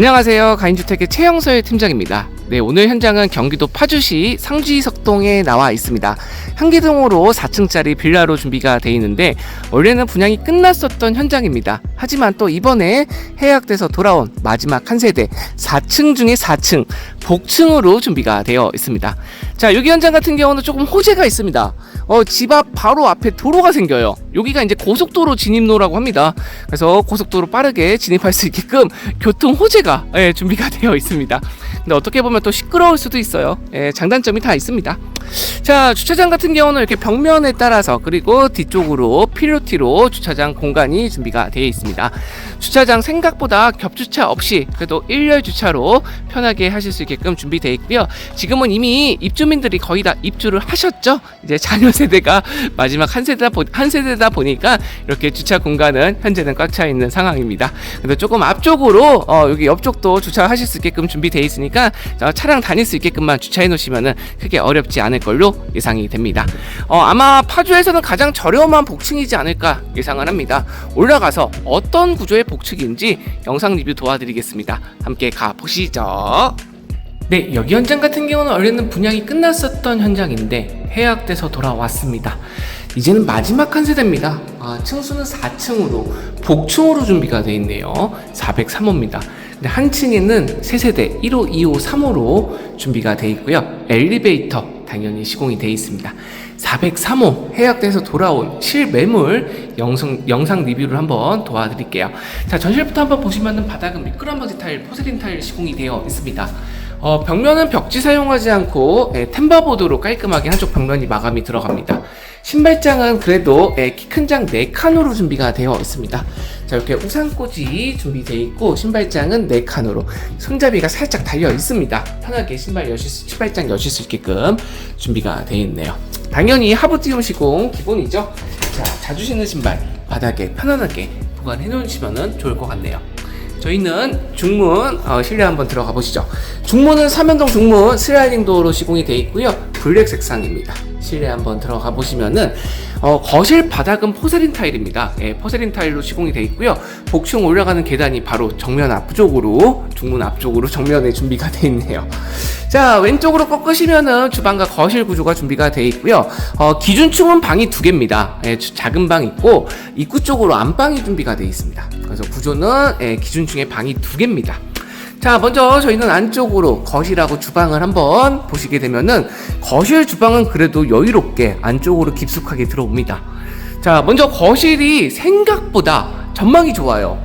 안녕하세요. 가인주택의 최영서의 팀장입니다. 네, 오늘 현장은 경기도 파주시 상주이석동에 나와 있습니다. 한기동으로 4층짜리 빌라로 준비가 돼 있는데 원래는 분양이 끝났었던 현장입니다. 하지만 또 이번에 해약돼서 돌아온 마지막 한 세대 4층 중에 4층 복층으로 준비가 되어 있습니다. 자, 여기 현장 같은 경우는 조금 호재가 있습니다. 어, 집 앞 바로 앞에 도로가 생겨요. 여기가 이제 고속도로 진입로라고 합니다. 그래서 고속도로 빠르게 진입할 수 있게끔 교통 호재가 예, 준비가 되어 있습니다. 근데 어떻게 보면 또 시끄러울 수도 있어요. 예, 장단점이 다 있습니다. 자, 주차장 같은 경우는 이렇게 벽면에 따라서 그리고 뒤쪽으로 필요티로 주차장 공간이 준비가 되어 있습니다. 주차장 생각보다 겹주차 없이 그래도 일렬 주차로 편하게 하실 수 있게끔 준비되어 있고요. 지금은 이미 입주 민들이 거의 다 입주를 하셨죠. 이제 자녀 세대가 마지막 한 세대다 보, 한 세대다 보니까 이렇게 주차 공간은 현재는 꽉 차 있는 상황입니다. 근데 조금 앞쪽으로 어, 여기 옆쪽도 주차하실 수 있게끔 준비되어 있으니까 어, 차량 다닐 수 있게끔만 주차해 놓으시면은 크게 어렵지 않을 걸로 예상이 됩니다. 어, 아마 파주에서는 가장 저렴한 복층이지 않을까 예상을 합니다. 올라가서 어떤 구조의 복층인지 영상 리뷰 도와드리겠습니다. 함께 가 보시죠. 네, 여기 현장 같은 경우는 원래는 분양이 끝났었던 현장인데 해약돼서 돌아왔습니다. 이제는 마지막 한 세대입니다. 아, 층수는 4층으로 복층으로 준비가 되어 있네요. 403호입니다. 근데 한 층에는 세 세대 1호, 2호, 3호로 준비가 되어 있고요. 엘리베이터 당연히 시공이 되어 있습니다. 403호 해약돼서 돌아온 실매물 영상, 영상 리뷰를 한번 도와드릴게요. 자, 전실부터 한번 보시면은 바닥은 미끄럼버디 타일, 포세린 타일 시공이 되어 있습니다. 어, 벽면은 벽지 사용하지 않고 예, 템바보드로 깔끔하게 한쪽 벽면이 마감이 들어갑니다. 신발장은 그래도 예, 키큰 장 4칸으로 준비가 되어 있습니다. 자, 이렇게 우산꽂이 준비되어 있고 신발장은 4칸으로 손잡이가 살짝 달려 있습니다. 편하게 신발 여실 수, 신발장 여실 수 있게끔 준비가 되어 있네요. 당연히 하부티움 시공 기본이죠. 자, 자주 신는 신발 바닥에 편안하게 보관해 놓으시면 좋을 것 같네요. 저희는 중문 어, 실내 한번 들어가 보시죠. 중문은 삼연동 중문 슬라이딩 도어로 시공이 되어 있고요. 블랙 색상입니다. 실내 한번 들어가 보시면은 어, 거실 바닥은 포세린 타일입니다. 예, 포세린 타일로 시공이 되어 있고요. 복층 올라가는 계단이 바로 정면 앞쪽으로 중문 앞쪽으로 정면에 준비가 되어 있네요. 자 왼쪽으로 꺾으시면은 주방과 거실 구조가 준비가 되어 있고요. 어, 기준층은 방이 두 개입니다. 예, 주- 작은 방 있고 입구 쪽으로 안방이 준비가 되어 있습니다. 그래서 구조는 예, 기준층에 방이 두 개입니다. 자, 먼저 저희는 안쪽으로 거실하고 주방을 한번 보시게 되면은 거실 주방은 그래도 여유롭게 안쪽으로 깊숙하게 들어옵니다. 자, 먼저 거실이 생각보다 전망이 좋아요.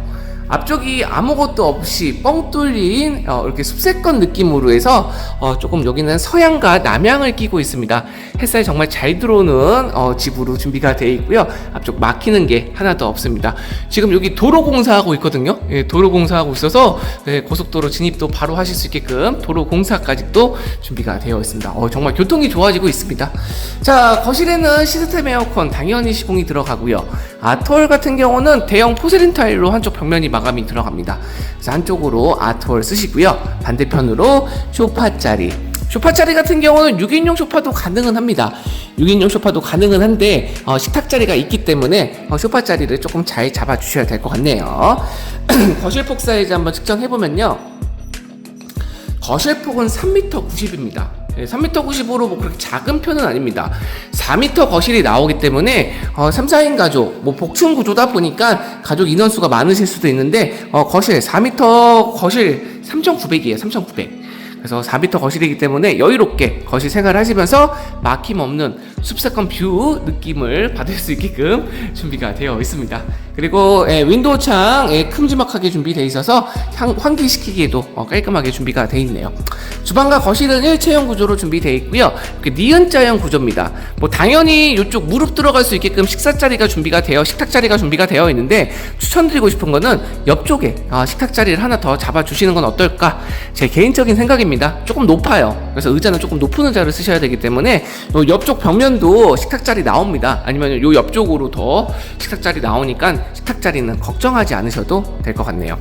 앞쪽이 아무것도 없이 뻥 뚫린 어, 이렇게 숲세권 느낌으로 해서 어, 조금 여기는 서양과 남양을 끼고 있습니다. 햇살이 정말 잘 들어오는 어, 집으로 준비가 되어 있고요. 앞쪽 막히는 게 하나도 없습니다. 지금 여기 도로 공사하고 있거든요. 예, 도로 공사하고 있어서 예, 고속도로 진입도 바로 하실 수 있게끔 도로 공사까지도 준비가 되어 있습니다. 어, 정말 교통이 좋아지고 있습니다. 자 거실에는 시스템 에어컨 당연히 시공이 들어가고요. 아트월 같은 경우는 대형 포세린 타일로 한쪽 벽면이 마감이 들어갑니다. 그래서 한쪽으로 아트월 쓰시고요. 반대편으로 쇼파 자리. 쇼파 자리 같은 경우는 6인용 쇼파도 가능은 합니다. 6인용 쇼파도 가능은 한데 어, 식탁 자리가 있기 때문에 어, 쇼파 자리를 조금 잘 잡아 주셔야 될 것 같네요. 거실 폭 사이즈 한번 측정해 보면요. 거실 폭은 3m 90입니다. 3m 90으로 뭐 그렇게 작은 편은 아닙니다. 4m 거실이 나오기 때문에 어, 3, 4인 가족, 뭐 복층 구조다 보니까 가족 인원수가 많으실 수도 있는데 어, 거실 4m 거실 3,900이에요. 3,900. 그래서 4m 거실이기 때문에 여유롭게 거실 생활을 하시면서 막힘 없는 숲세권 뷰 느낌을 받을 수 있게끔 준비가 되어 있습니다. 그리고 예, 윈도우 창 예, 큼지막하게 준비되어 있어서 향, 환기시키기에도 어, 깔끔하게 준비가 되어 있네요. 주방과 거실은 일체형 구조로 준비되어 있고요. 니은자형 구조입니다. 뭐 당연히 이쪽 무릎 들어갈 수 있게끔 식사 자리가 준비가 되어 식탁 자리가 준비가 되어 있는데 추천드리고 싶은 거는 옆쪽에 아, 식탁 자리를 하나 더 잡아 주시는 건 어떨까? 제 개인적인 생각입니다. 조금 높아요. 그래서 의자는 조금 높은 의자를 쓰셔야 되기 때문에 요 옆쪽 벽면 도 식탁 자리 나옵니다. 아니면 요 옆쪽으로 더 식탁 자리 나오니까 식탁 자리는 걱정하지 않으셔도 될 것 같네요.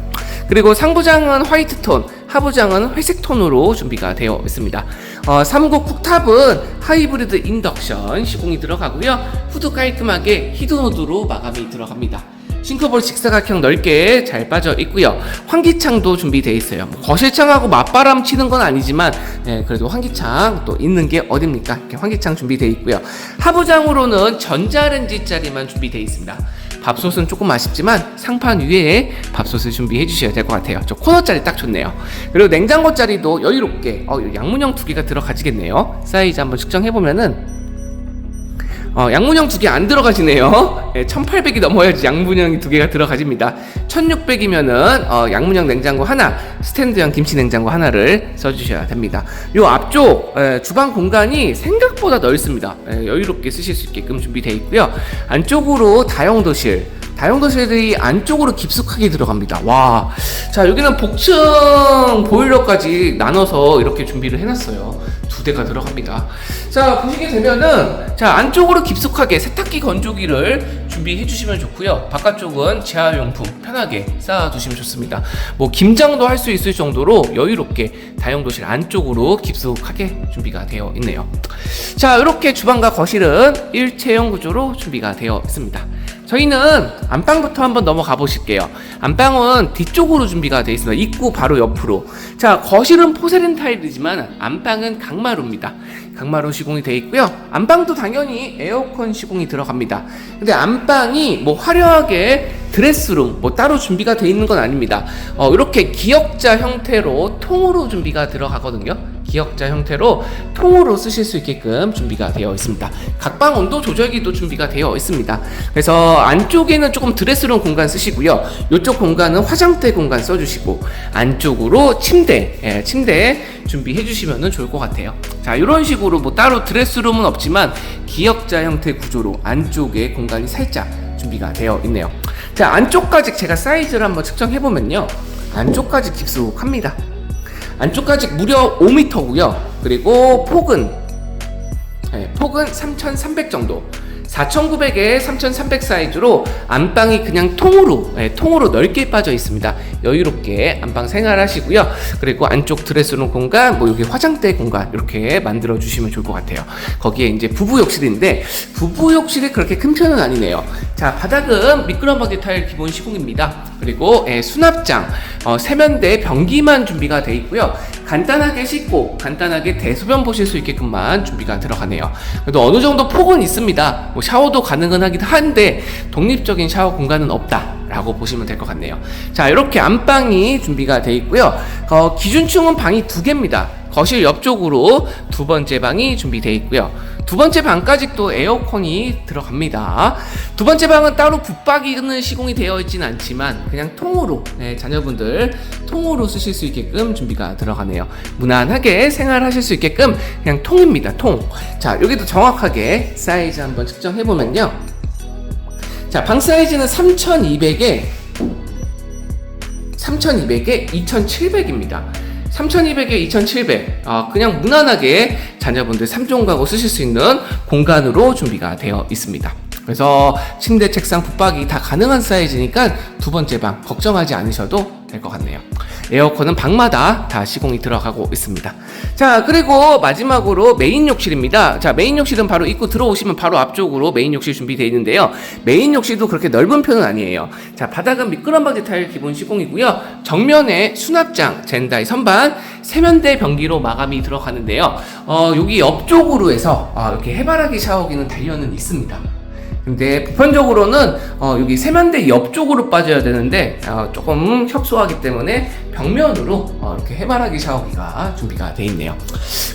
그리고 상부장은 화이트 톤, 하부장은 회색 톤으로 준비가 되어 있습니다. 어, 3구 쿡탑은 하이브리드 인덕션 시공이 들어가고요. 후드 깔끔하게 히드노드로 마감이 들어갑니다. 싱크볼 직사각형 넓게 잘 빠져 있고요. 환기창도 준비되어 있어요. 뭐 거실창하고 맞바람 치는 건 아니지만 예, 그래도 환기창 또 있는 게 어딥니까? 이렇게 환기창 준비되어 있고요. 하부장으로는 전자레인지짜리만 준비되어 있습니다. 밥솥은 조금 아쉽지만 상판 위에 밥솥을 준비해 주셔야 될 것 같아요. 저 코너짜리 딱 좋네요. 그리고 냉장고 짜리도 여유롭게 어, 양문형 두 개가 들어가지겠네요. 사이즈 한번 측정해 보면은 어, 양문형 두 개 안 들어가지네요. 예, 1800이 넘어야지 양문형이 두 개가 들어가집니다. 1600이면은 어, 양문형 냉장고 하나, 스탠드형 김치 냉장고 하나를 써주셔야 됩니다. 요 앞쪽 예, 주방 공간이 생각보다 넓습니다. 예, 여유롭게 쓰실 수 있게끔 준비되어 있고요. 안쪽으로 다용도실, 다용도실이 안쪽으로 깊숙하게 들어갑니다. 와, 자 여기는 복층 보일러까지 나눠서 이렇게 준비를 해놨어요. 두 대가 들어갑니다. 자 보시게 되면은 자 안쪽으로 깊숙하게 세탁기 건조기를 준비해 주시면 좋고요. 바깥쪽은 재활용품 편하게 쌓아 두시면 좋습니다. 뭐 김장도 할 수 있을 정도로 여유롭게 다용도실 안쪽으로 깊숙하게 준비가 되어 있네요. 자 이렇게 주방과 거실은 일체형 구조로 준비가 되어 있습니다. 저희는 안방부터 한번 넘어가 보실게요. 안방은 뒤쪽으로 준비가 되어 있습니다. 입구 바로 옆으로. 자, 거실은 포세린 타일이지만 안방은 강마루입니다. 강마루 시공이 되어 있고요. 안방도 당연히 에어컨 시공이 들어갑니다. 근데 안방이 뭐 화려하게 드레스룸 뭐 따로 준비가 되어 있는 건 아닙니다. 어, 이렇게 기역자 형태로 통으로 준비가 들어가거든요. 기역자 형태로 통으로 쓰실 수 있게끔 준비가 되어 있습니다. 각방 온도 조절기도 준비가 되어 있습니다. 그래서 안쪽에는 조금 드레스룸 공간 쓰시고요. 이쪽 공간은 화장대 공간 써주시고 안쪽으로 침대, 예, 침대 준비해 주시면 좋을 것 같아요. 자, 이런 식으로 뭐 따로 드레스룸은 없지만 기역자 형태 구조로 안쪽에 공간이 살짝 준비가 되어 있네요. 자, 안쪽까지 제가 사이즈를 한번 측정해 보면요. 안쪽까지 깊숙합니다. 안쪽까지 무려 5m고요. 그리고 폭은 네, 폭은 3,300 정도. 4,900에 3,300 사이즈로 안방이 그냥 통으로 네, 통으로 넓게 빠져 있습니다. 여유롭게 안방 생활하시고요. 그리고 안쪽 드레스룸 공간, 뭐 여기 화장대 공간 이렇게 만들어 주시면 좋을 것 같아요. 거기에 이제 부부 욕실인데 부부 욕실이 그렇게 큰 편은 아니네요. 자 바닥은 미끄럼바디 타일 기본 시공입니다. 그리고 예, 수납장, 어, 세면대 변기만 준비가 되어 있고요. 간단하게 씻고 간단하게 대소변 보실 수 있게끔만 준비가 들어가네요. 그래도 어느 정도 폭은 있습니다. 뭐 샤워도 가능은 하긴 한데 독립적인 샤워 공간은 없다. 라고 보시면 될 것 같네요. 자, 이렇게 안방이 준비가 되어 있고요. 어, 기준층은 방이 두 개입니다. 거실 옆쪽으로 두 번째 방이 준비되어 있고요. 두 번째 방까지 또 에어컨이 들어갑니다. 두 번째 방은 따로 붙박이는 시공이 되어 있지는 않지만 그냥 통으로 네, 자녀분들 통으로 쓰실 수 있게끔 준비가 들어가네요. 무난하게 생활하실 수 있게끔 그냥 통입니다. 통. 자, 여기도 정확하게 사이즈 한번 측정해 보면요. 자, 방 사이즈는 3200에 3200에 2700입니다. 3200에 2700. 아, 그냥 무난하게 자녀분들 3종 가구 쓰실 수 있는 공간으로 준비가 되어 있습니다. 그래서 침대, 책상, 붙박이 다 가능한 사이즈니까 두 번째 방 걱정하지 않으셔도 될 것 같네요. 에어컨은 방마다 다 시공이 들어가고 있습니다. 자, 그리고 마지막으로 메인 욕실입니다. 자, 메인 욕실은 바로 입구 들어오시면 바로 앞쪽으로 메인 욕실 준비되어 있는데요. 메인 욕실도 그렇게 넓은 편은 아니에요. 자, 바닥은 미끄럼바디 타일 기본 시공이고요. 정면에 수납장, 젠다이 선반, 세면대 변기로 마감이 들어가는데요. 어, 여기 옆쪽으로 해서 아, 이렇게 해바라기 샤워기는 달려는 있습니다. 근데 보편적으로는 어, 여기 세면대 옆쪽으로 빠져야 되는데 어, 조금 협소하기 때문에 벽면으로 어, 이렇게 해바라기 샤워기가 준비가 돼 있네요.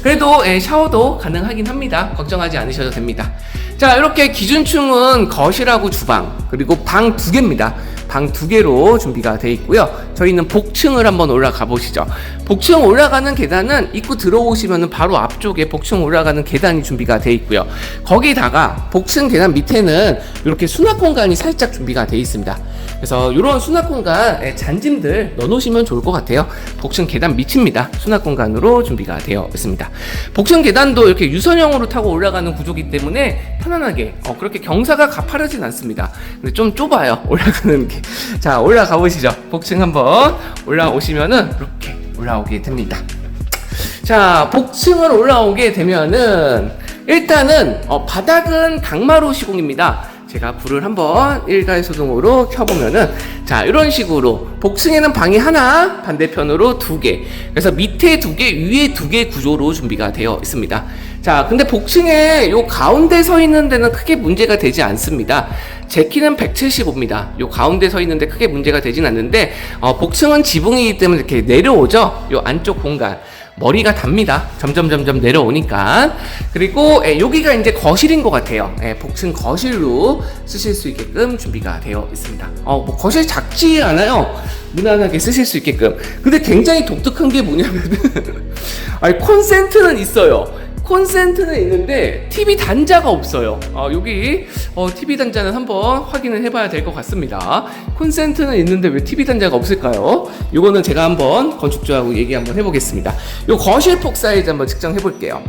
그래도 예, 샤워도 가능하긴 합니다. 걱정하지 않으셔도 됩니다. 자 이렇게 기준층은 거실하고 주방 그리고 방 두 개입니다. 방 두 개로 준비가 돼 있고요. 저희는 복층을 한번 올라가 보시죠. 복층 올라가는 계단은 입구 들어오시면 바로 앞쪽에 복층 올라가는 계단이 준비가 돼 있고요. 거기다가 복층 계단 밑에는 이렇게 수납 공간이 살짝 준비가 돼 있습니다. 그래서 이런 수납 공간 에 잔짐들 넣어놓으시면 좋을 것 같아요. 복층 계단 밑입니다. 수납 공간으로 준비가 되어 있습니다. 복층 계단도 이렇게 유선형으로 타고 올라가는 구조기 때문에 편안하게 어, 그렇게 경사가 가파르진 않습니다. 근데 좀 좁아요. 올라가는 게. 자 올라가 보시죠. 복층 한번 올라오시면은 이렇게 올라오게 됩니다. 자, 복층을 올라오게 되면은 일단은 어, 바닥은 강마루 시공입니다. 제가 불을 한번 일괄 소등으로 켜보면은 자 이런 식으로 복층에는 방이 하나 반대편으로 두 개. 그래서 밑에 두 개 위에 두 개 구조로 준비가 되어 있습니다. 자 근데 복층에 요 가운데 서 있는 데는 크게 문제가 되지 않습니다. 제 키는 175입니다. 요 가운데 서 있는데 크게 문제가 되진 않는데 어, 복층은 지붕이기 때문에 이렇게 내려오죠? 요 안쪽 공간 머리가 답니다. 점점 점점 내려오니까. 그리고 예, 여기가 이제 거실인 것 같아요. 예, 복층 거실로 쓰실 수 있게끔 준비가 되어 있습니다. 어, 뭐 거실 작지 않아요. 무난하게 쓰실 수 있게끔. 근데 굉장히 독특한 게 뭐냐면은 아니 콘센트는 있어요. 콘센트는 있는데 TV 단자가 없어요. 어, 여기 어, TV 단자는 한번 확인을 해봐야 될 것 같습니다. 콘센트는 있는데 왜 TV 단자가 없을까요? 이거는 제가 한번 건축주하고 얘기 한번 해보겠습니다. 요 거실 폭 사이즈 한번 측정해 볼게요.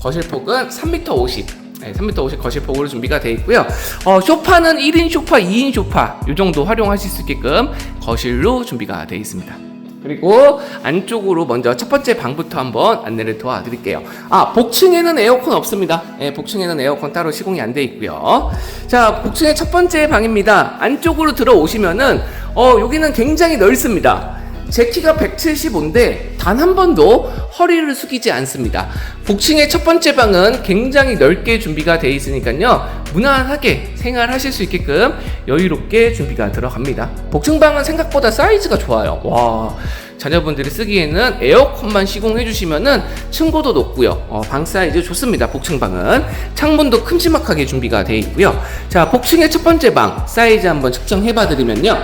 거실 폭은 3m 50. 네, 3m 50 거실폭으로 준비가 되어 있고요. 어, 소파는 1인 소파, 2인 소파 이 정도 활용하실 수 있게끔 거실로 준비가 되어 있습니다. 그리고 안쪽으로 먼저 첫 번째 방부터 한번 안내를 도와드릴게요. 아, 복층에는 에어컨 없습니다. 예, 복층에는 에어컨 따로 시공이 안 돼 있고요. 자, 복층의 첫 번째 방입니다. 안쪽으로 들어오시면은 어, 여기는 굉장히 넓습니다. 제 키가 175인데 단 한 번도 허리를 숙이지 않습니다. 복층의 첫 번째 방은 굉장히 넓게 준비가 되어 있으니까요. 무난하게 생활하실 수 있게끔 여유롭게 준비가 들어갑니다. 복층방은 생각보다 사이즈가 좋아요. 와. 자녀분들이 쓰기에는 에어컨만 시공해 주시면은 층고도 높고요. 어, 방 사이즈 좋습니다. 복층방은 창문도 큼지막하게 준비가 되어 있고요. 자, 복층의 첫 번째 방 사이즈 한번 측정해 봐 드리면요.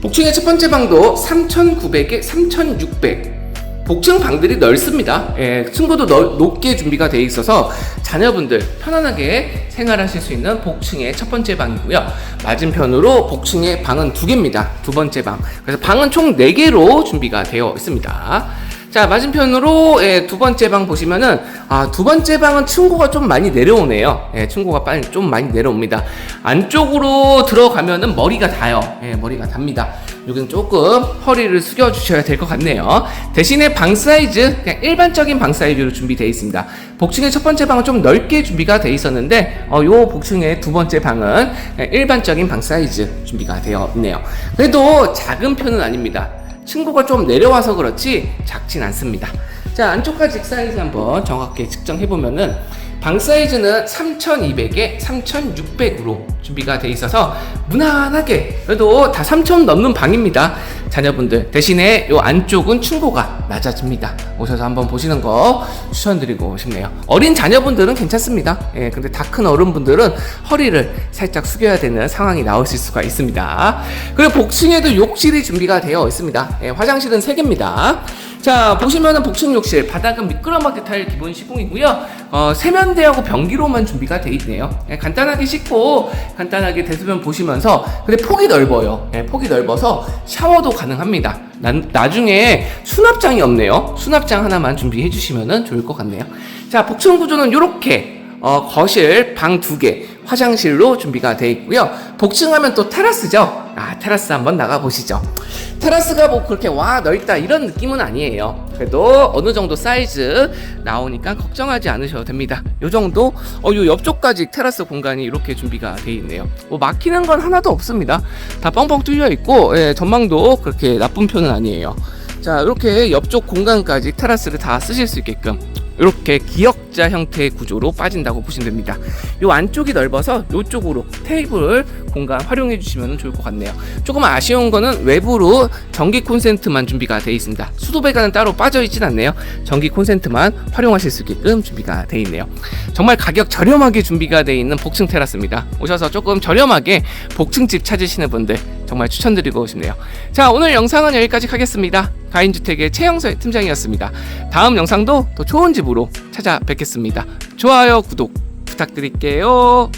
복층의 첫 번째 방도 3,900에 3,600. 복층 방들이 넓습니다. 예, 층고도 넓, 높게 준비가 되어 있어서 자녀분들 편안하게 생활하실 수 있는 복층의 첫 번째 방이고요. 맞은편으로 복층의 방은 두 개입니다. 두 번째 방. 그래서 방은 총 네 개로 준비가 되어 있습니다. 자 맞은편으로 예, 두 번째 방 보시면은 아 두 번째 방은 층고가 좀 많이 내려오네요. 예, 층고가 빨리 좀 많이 내려옵니다. 안쪽으로 들어가면은 머리가 닿아요. 예, 머리가 답니다. 여기는 조금 허리를 숙여 주셔야 될 것 같네요. 대신에 방 사이즈 그냥 일반적인 방 사이즈로 준비되어 있습니다. 복층의 첫 번째 방은 좀 넓게 준비가 되어 있었는데 어, 요 복층의 두 번째 방은 일반적인 방 사이즈 준비가 되어 있네요. 그래도 작은 편은 아닙니다. 층고가 좀 내려와서 그렇지 작진 않습니다. 자 안쪽까지 사이즈 한번 정확하게 측정해 보면은 방 사이즈는 3200에 3600으로 준비가 돼 있어서 무난하게 그래도 다 3000 넘는 방입니다. 자녀분들 대신에 요 안쪽은 층고가 낮아집니다. 오셔서 한번 보시는 거 추천드리고 싶네요. 어린 자녀분들은 괜찮습니다. 예, 근데 다 큰 어른분들은 허리를 살짝 숙여야 되는 상황이 나오실 수가 있습니다. 그리고 복층에도 욕실이 준비가 되어 있습니다. 예, 화장실은 3개입니다. 자 보시면은 복층 욕실 바닥은 미끄럼하게 타일 기본 시공이고요 어, 세면대하고 변기로만 준비가 돼 있네요 예, 간단하게 씻고 간단하게 대소변 보시면서 근데 폭이 넓어요 예, 폭이 넓어서 샤워도 가능합니다 난, 나중에 수납장이 없네요 수납장 하나만 준비해 주시면 좋을 것 같네요 자 복층 구조는 이렇게 어, 거실 방 두 개, 화장실로 준비가 되어 있고요. 복층하면 또 테라스죠. 아, 테라스 한번 나가 보시죠. 테라스가 뭐 그렇게 와 넓다 이런 느낌은 아니에요. 그래도 어느 정도 사이즈 나오니까 걱정하지 않으셔도 됩니다. 요 정도, 어, 요 옆쪽까지 테라스 공간이 이렇게 준비가 되어 있네요. 뭐 막히는 건 하나도 없습니다. 다 뻥뻥 뚫려 있고, 예, 전망도 그렇게 나쁜 편은 아니에요. 자, 이렇게 옆쪽 공간까지 테라스를 다 쓰실 수 있게끔 이렇게 기역자 형태의 구조로 빠진다고 보시면 됩니다. 이 안쪽이 넓어서 이쪽으로 테이블 공간 활용해 주시면 좋을 것 같네요. 조금 아쉬운 거는 외부로 전기 콘센트만 준비가 되어 있습니다. 수도 배관은 따로 빠져 있진 않네요. 전기 콘센트만 활용하실 수 있게끔 준비가 되어 있네요. 정말 가격 저렴하게 준비가 되어 있는 복층 테라스입니다. 오셔서 조금 저렴하게 복층집 찾으시는 분들 정말 추천드리고 싶네요. 자, 오늘 영상은 여기까지 하겠습니다. 가인주택의 최영서 팀장이었습니다. 다음 영상도 더 좋은 집으로 찾아뵙겠습니다. 좋아요, 구독 부탁드릴게요.